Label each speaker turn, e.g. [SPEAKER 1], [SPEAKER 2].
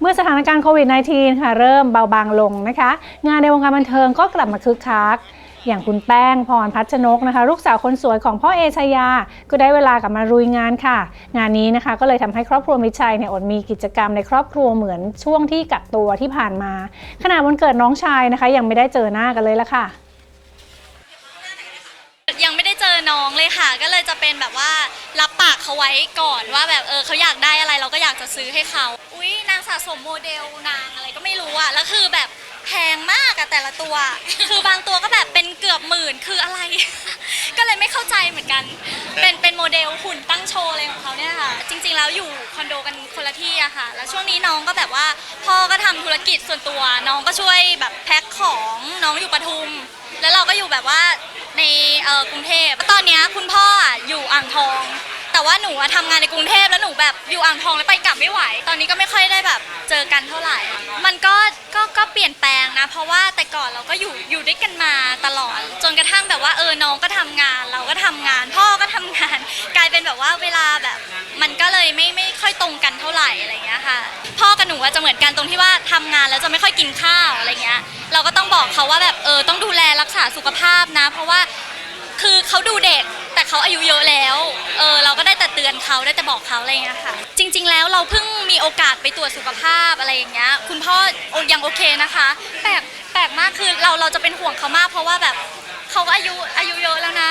[SPEAKER 1] เมื่อสถานการณ์โควิด -19 ค่ะ เริ่มเบาบางลงนะคะ งานในวงการบันเทิงก็กลับมาคึกคักอย่างคุณแป้งพรพัชนกนะคะ ลูกสาวคนสวยของพ่อเอชยา ก็ได้เวลากลับมารุยงานค่ะ งานนี้นะคะก็เลยทำให้ครอบครัวมิชัยเนี่ยอดมีกิจกรรมในครอบครัวเหมือนช่วงที่กักตัวที่ผ่านมา ขณะวันเกิดน้องชายนะคะ ยังไม่ได้เจอหน้ากันเลยละค่ะ
[SPEAKER 2] ยังไม่ได้เจอ น้องเลยค่ะ ก็เลยจะเป็นแบบว่ารับปากเขาไว้ก่อนว่าแบบเออเขาอยากได้อะไรเราก็อยากจะซื้อให้เขาอุ้ยนางสะสมโมเดลนางอะไรก็ไม่รู้อะแล้วคือแบบแพงมากอะแต่ละตัว คือบางตัวก็แบบเป็นเกือบหมื่นคืออะไร ก็เลยไม่เข้าใจเหมือนกัน เป็นเป็นโมเดลหุ่นตั้งโชว์อะไรของเขาเนี่ยค่ะ จริง ๆ แล้วอยู่คอนโดกันคนละที่อะค่ะ แล้วช่วงนี้น้องก็แบบว่าพ่อก็ทำธุรกิจส่วนตัว น้องก็ช่วยแบบแพ็คของน้องอยู่ปทุม แล้วเราก็อยู่แบบว่าในเอ่อกรุงเทพตอนเนี้ยคุณพ่ออะอยู่อ่างทอง แต่ว่าหนูอะทำงานในกรุงเทพแล้วหนูแบบอยู่อ่างทองแล้วไปกลับไม่ไหว ตอนนี้ก็ไม่ค่อยได้แบบเจอกันเท่าไหร่ มันก็ก็ก็เปลี่ยนแปลงนะ เพราะว่าแต่ก่อนเราก็อยู่อยู่ด้วยกันมาตลอด จนกระทั่งแบบว่าเออน้องก็ทำงาน เราก็ทำงาน พ่อก็ทำงาน กลายเป็นแบบว่าเวลาแบบ มันก็เลยไม่ไม่ค่อยตรงกันเท่าไหร่อะไรอย่างเงี้ยค่ะ พ่อกับหนูอะจะเหมือนกันตรงที่ว่าทำงานแล้วจะไม่ค่อยกินข้าวอะไรเงี้ย เราก็ต้องบอกเขาว่าแบบเออต้องดูาสุขภาพนะ เพราะว่าคือเขาดูเด็กแต่เขาอายุเยอะแล้ว เออเราก็ได้แต่เตือนเขาได้แต่บอกเขาอะไรอย่างเงี้ยค่ะ จริง ๆ แล้วเราเพิ่งมีโอกาสไปตรวจสุขภาพอะไรอย่างเงี้ย คุณพ่อโอยังโอเคนะคะ แปลกแปลกมากคือเราเราจะเป็นห่วงเขามาก เพราะว่าแบบเขาก็อายุอายุเยอะแล้วนะ